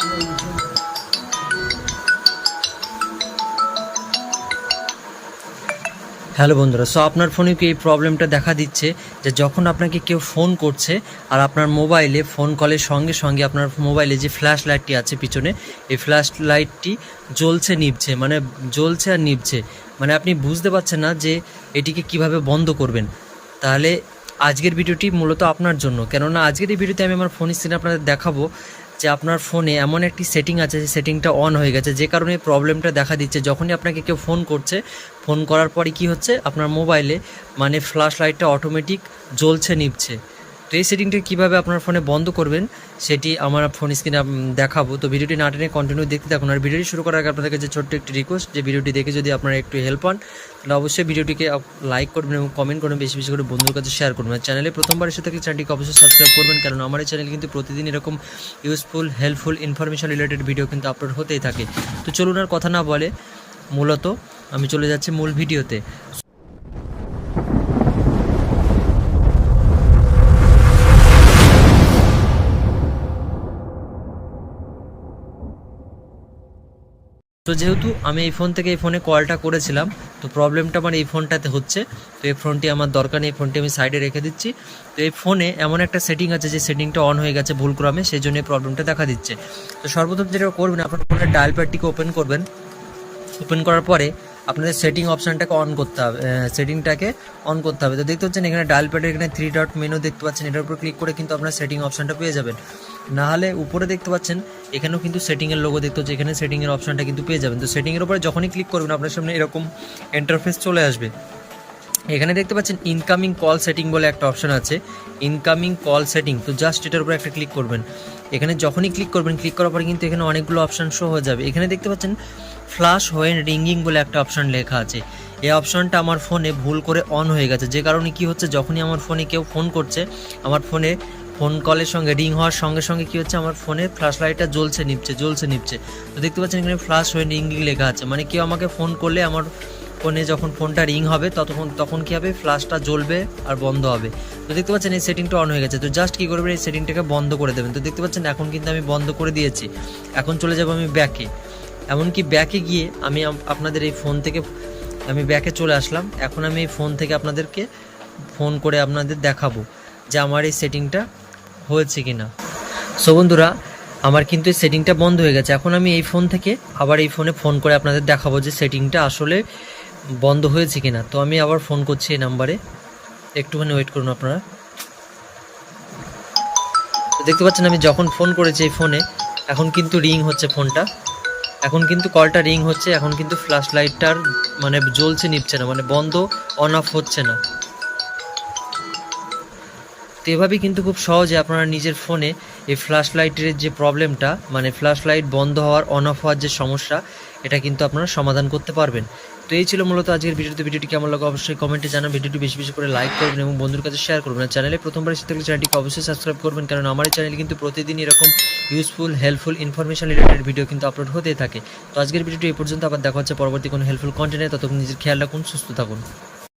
Hello বন্ধুরা so আপনার ফোনে কি এই প্রবলেমটা দেখা দিচ্ছে যে যখন আপনাকে কেউ ফোন করছে আর আপনার মোবাইলে ফোন কলের সঙ্গে সঙ্গে আপনার মোবাইলে যে ফ্ল্যাশ লাইটটি আছে পিছনে, এই ফ্ল্যাশ লাইটটি জ্বলছে নিভছে মানে জ্বলছে আর নিভছে মানে আপনি বুঝতে পারছেন না যে এটিকে কীভাবে বন্ধ করবেন। তাহলে আজকের ভিডিওটি মূলত আপনার জন্য, কেননা আজকের এই ভিডিওতে আমি আমার ফোন স্ক্রিনে আপনাদের দেখাবো যে আপনার ফোনে এমন একটি সেটিং আছে যে সেটিংটা অন হয়ে গেছে, যে কারণে প্রবলেমটা দেখা দিচ্ছে। যখনই আপনাকে কেউ ফোন করছে ফোন করার পরে কি হচ্ছে? আপনার মোবাইলে মানে ফ্ল্যাশ লাইটটা অটোমেটিক জ্বলছে, নিভছে। এই সেটিংটা কীভাবে আপনার ফোনে বন্ধ করবেন, সেটি আমার ফোন স্ক্রিনে দেখাবো। তো ভিডিওটি না টেনে কন্টিনিউ দেখতে থাকুন। আর ভিডিওটি শুরু করার আগে আপনাদের কাছে ছোট্ট একটি রিকোয়েস্ট যে ভিডিওটি দেখে যদি আপনারা একটু হেল্প পান তাহলে অবশ্যই ভিডিওটিকে লাইক করবেন এবং কমেন্ট করবেন, বেশি বেশি করে বন্ধুর কাছে শেয়ার করবেন। আর চ্যানেলে প্রথমবার এসে থাকলে চ্যানেলটিকে অবশ্যই সাবস্ক্রাইব করবেন কারণ আমার এই চ্যানেল কিন্তু প্রতিদিন এরকম useful helpful information related video কিন্তু আপলোড হতেই থাকে। তো চলুন আর কথা না বলে, মূলত আমি চলে যাচ্ছি মূল ভিডিওতে। তো যেহেতু আমি এই ফোন থেকে এই ফোনে কলটা করেছিলাম, তো প্রবলেমটা আমার এই ফোনটাতে হচ্ছে। তো এই ফোনটি আমার দরকার নেই, এই ফোনটি আমি সাইডে রেখে দিচ্ছি। তো এই ফোনে এমন একটা সেটিং আছে যে সেটিংটা অন হয়ে গেছে ভুলক্রমে সেই জন্য প্রবলেমটা দেখা দিচ্ছে। তো সর্বপ্রথম যেটা করবেন, আপনার ফোনের ডায়াল প্যাডটিকে ওপেন করবেন। ওপেন করার পরে আপনাদের সেটিং অপশানটাকে অন করতে হবে সেটিংটাকে অন করতে হবে। তো দেখতে পাচ্ছেন এখানে ডায়াল প্যাডের এখানে থ্রি ডট মেনু দেখতে পাচ্ছেন। এটার উপর ক্লিক করে কিন্তু আপনার সেটিং অপশানটা পেয়ে যাবেন। না হলে উপরে দেখতে পাচ্ছেন, এখানেও কিন্তু সেটিংয়ের লোগো দেখতে হচ্ছে, এখানে সেটিংয়ের অপশানটা কিন্তু পেয়ে যাবেন। তো সেটিংয়ের উপরে যখনই ক্লিক করবেন, আপনার সামনে এরকম ইন্টারফেস চলে আসবে। এখানে দেখতে পাচ্ছেন ইনকামিং কল সেটিং বলে একটা অপশন আছে। ইনকামিং কল সেটিং তো জাস্ট এটার উপরে একটা ক্লিক করবেন। এখানে যখনই ক্লিক করবেন ক্লিক করার পরে কিন্তু এখানে অনেকগুলো অপশান শো হয়ে যাবে। এখানে দেখতে পাচ্ছেন ফ্লাশ হোয়েন রিঙ্গিং বলে একটা অপশান লেখা আছে। এই অপশানটা আমার ফোনে ভুল করে অন হয়ে গেছে। যে কারণে কি হচ্ছে, যখনই আমার ফোনে কেউ ফোন করছে, আমার ফোনে ফোন কলের সঙ্গে, রিং হওয়ার সঙ্গে সঙ্গে কি হচ্ছে আমার ফোনে ফ্ল্যাশ লাইটটা জ্বলছে নিচ্ছে জ্বলছে নিচ্ছে তো দেখতে পাচ্ছেন এখানে ফ্লাশ হয়ে রিঙ্গিং লেখা আছে। মানে কেউ আমাকে ফোন করলে আমার ফোনে যখন ফোনটা রিং হবে, ততক্ষণ, তখন কী হবে? ফ্ল্যাশটা জ্বলবে আর বন্ধ হবে। তো দেখতে পাচ্ছেন এই সেটিংটা অন হয়ে গেছে। তো জাস্ট কী করবেন? এই সেটিংটাকে বন্ধ করে দেবেন। তো দেখতে পাচ্ছেন এখন কিন্তু আমি বন্ধ করে দিয়েছি। এখন চলে যাব আমি ব্যাকে এমনকি ব্যাকে গিয়ে আমি আপনাদের এই ফোন থেকে, আমি ব্যাকে চলে আসলাম। এখন আমি এই ফোন থেকে আপনাদেরকে ফোন করে আপনাদের দেখাবো যে আমার এই সেটিংটা হয়েছে কি না সো বন্ধুরা, আমার কিন্তু এই সেটিংটা বন্ধ হয়ে গেছে। এখন আমি এই ফোন থেকে আবার এই ফোনে ফোন করে আপনাদের দেখাবো যে সেটিংটা আসলে বন্ধ হয়েছে কি না তো আমি আবার ফোন করছি এই নাম্বারে একটুখানি ওয়েট করুন আপনারা। দেখতে পাচ্ছেন, আমি যখন ফোন করেছি এই ফোনে এখন কিন্তু রিং হচ্ছে ফোনটা এখন কিন্তু কলটা রিং হচ্ছে, এখন কিন্তু ফ্ল্যাশ লাইটটার মানে জ্বলছে, নিচ্ছে না। মানে বন্ধ অন অফ হচ্ছে না। তো এভাবেই কিন্তু খুব সহজে আপনারা নিজের ফোনে এই ফ্ল্যাশ লাইটের যে প্রবলেমটা মানে ফ্ল্যাশ লাইট বন্ধ হওয়ার অন অফ হওয়ার যে সমস্যা, এটা কিন্তু আপনারা সমাধান করতে পারবেন। তো এই ছিল মূলত আজকের ভিডিওতে। ভিডিওটি কেমন লাগে অবশ্যই কমেন্টে জানান ভিডিওটি বেশি বেশি করে লাইক করবেন এবং বন্ধুর কাছে শেয়ার করবেন। আর চ্যানেলে প্রথমবার এসে থাকলে চ্যানেলটিকে অবশ্যই সাবস্ক্রাইব করবেন কারণ আমার এই চ্যানেলে কিন্তু প্রতিদিন এরকম useful helpful information related video কিন্তু আপলোড হতেই থাকে। তো আজকের ভিডিওটি এই পর্যন্ত। আবার দেখা হচ্ছে পরবর্তী কোনো হেল্পফুল কন্টেন্টে ততক্ষণ নিজের খেয়াল রাখুন, সুস্থ থাকুন।